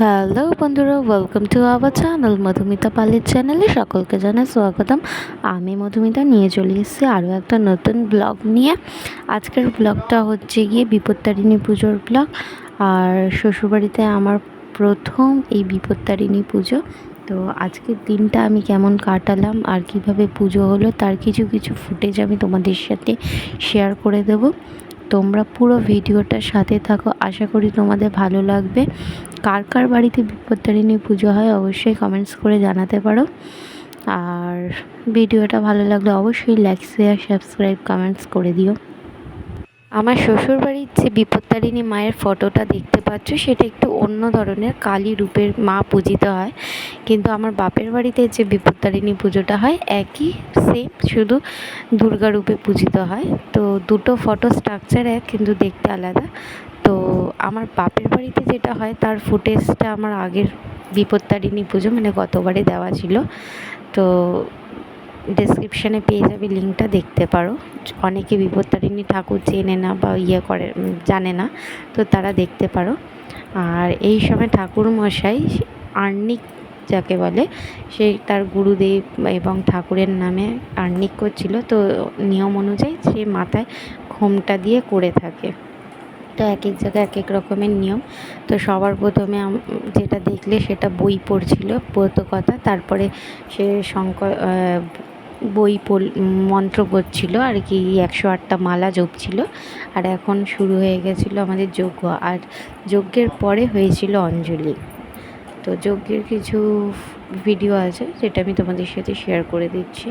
Hello বন্ধুরা welcome to our channel Madhumita পালের চ্যানেলে সকলকে জানাই স্বাগতম। আমি মধুমিতা, নিয়ে চলে এসেছি আরও একটা নতুন ব্লগ নিয়ে। আজকের ব্লগটা হচ্ছে গিয়ে বিপত্তারিণী পুজোর ব্লগ আর শ্বশুরবাড়িতে আমার প্রথম এই বিপত্তারিণী পুজো। তো আজকের দিনটা আমি কেমন কাটালাম, আর কীভাবে পুজো হলো, তার কিছু কিছু ফুটেজ আমি তোমাদের সাথে শেয়ার করে দেবো। তোমরা পুরো ভিডিওটার সাথে থাকো। আশা করি তোমাদের ভালো লাগবে। কার কার বাড়িতে বিপত্তারিণী পুজো হয় অবশ্যই কমেন্টস করে জানাতে পারো। আর ভিডিওটা ভালো লাগলে অবশ্যই লাইক শেয়ার সাবস্ক্রাইব কমেন্টস করে দিও। আমার শ্বশুরবাড়ির যে বিপত্তারিণী মায়ের ফটোটা দেখতে পাচ্ছ, সেটা একটু অন্য ধরনের কালী রূপের মা পূজিত হয়। কিন্তু আমার বাপের বাড়িতে যে বিপত্তারিণী পুজোটা হয়, একই সেম শুধু দুর্গা রূপে পূজিত হয়। তো দুটো ফটো স্ট্রাকচার এক, কিন্তু দেখতে আলাদা। তো আমার বাপের বাড়িতে যেটা হয়, তার ফুটেজটা আমার আগের বিপত্তারিণী পুজো মানে গতবারে দেওয়া ছিল। তো ডেসক্রিপশানে পেয়ে যাবে লিঙ্কটা দেখতে পারো। অনেকে বিপত্তারিণী ঠাকুর চেনে না বা ইয়ে করে জানে না, তো তারা দেখতে পারো। আর এই সময় ঠাকুর মশাই আর্নিক যাকে বলে, সে তার গুরুদেব এবং ঠাকুরের নামে আর্নিক করছিল তো নিয়ম অনুযায়ী সে মাথায় ঘোমটা দিয়ে করে থাকে। তো এক এক জায়গায় এক এক রকমের নিয়ম। তো সবার প্রথমে যেটা দেখলে সেটা বই পড়ছিল ব্রত কথা তারপরে সে শঙ্কর বই পড়, মন্ত্র পড়ছিল আর কি, একশো আটটা মালা জপছিল আর এখন শুরু হয়ে গেছিল আমাদের যজ্ঞ। আর যজ্ঞের পরে হয়েছিল অঞ্জলি। তো যজ্ঞের কিছু ভিডিও আছে যেটা আমি তোমাদের সাথে শেয়ার করে দিচ্ছি।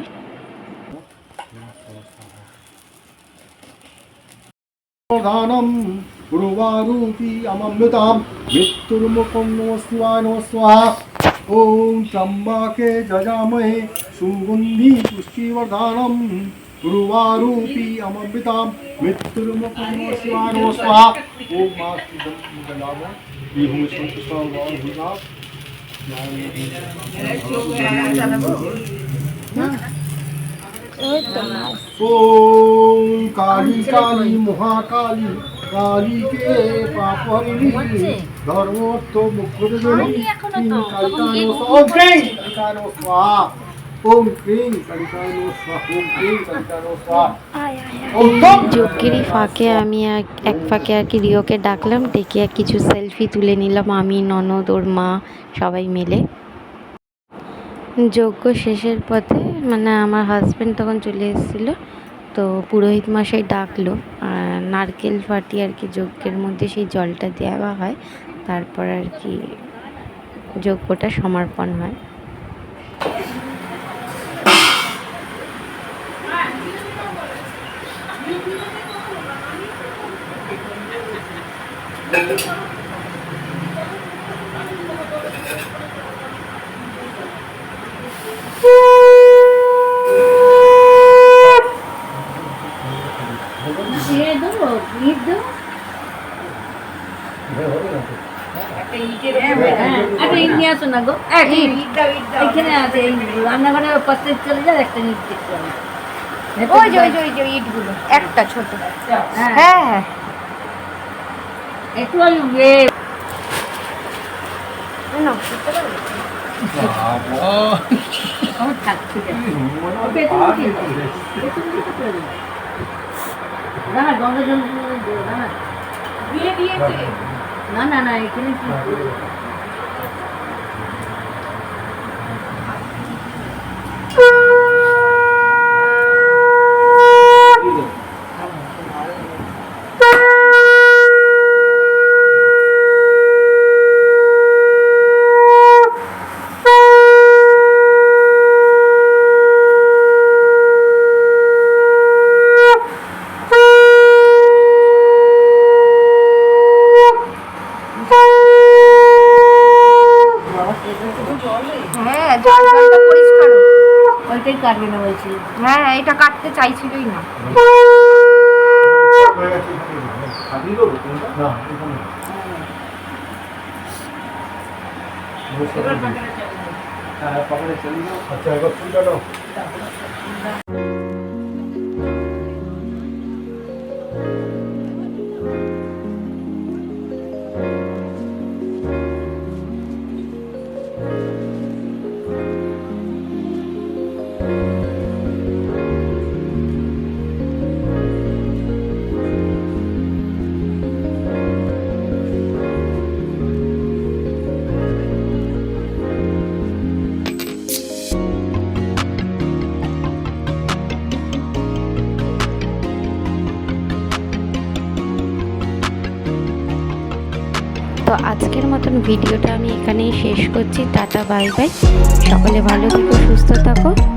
ॐ त्र्यम्बके जजामहे सुगन्धि पुष्टिवर्धानं गुरुवारूपी अमृतां मृत्युर्मुखमस्वानो स्वाहा। ॐ मास्तु जलाम विहुं संस्वाभुजा ॐ काली काली महाकाली। কালীকে ওম ক্রিং তম যজ্ঞেরই ফাঁকে আমি এক এক ফাঁকে আর কি রিওকে ডাকলাম ডেকে আর কিছু সেলফি তুলে নিলাম আমি ননদ ওর মা সবাই মিলে। যজ্ঞ শেষের পথে মানে আমার হাজব্যান্ড তখন চলে এসেছিল। তো পুরোহিত মশাই ডাকলো নারকেল ফাটিয়ে আর কি যজ্ঞের মধ্যে সেই জলটা দেওয়া হয়, তারপর আর কি যজ্ঞটা সমর্পণ হয়। দিয়ে একটা ইট নিয়ে আসো না গো। এক ইট এখানে আছে এই রান্নাঘরে পাশে চলে যায় একটা ইট দেখতে হবে। ওই যে ওই যে ওই যে ইটগুলো। একটা ছোট। হ্যাঁ। হ্যাঁ হ্যাঁ। একটু ওই ইয়ে? আমার গঙ্গা জল না না না এখানে কি হ্যাঁ জল জলটা পরিষ্কার ওইটাই কাটবে না বলছি। হ্যাঁ এটা কাটতে চাইছিলই না। আচ্ছা এবার আজকের মতন ভিডিওটা আমি এখানেই শেষ করছি। Tata, bye bye. সকলে ভালো থেকো, সুস্থ থাকো।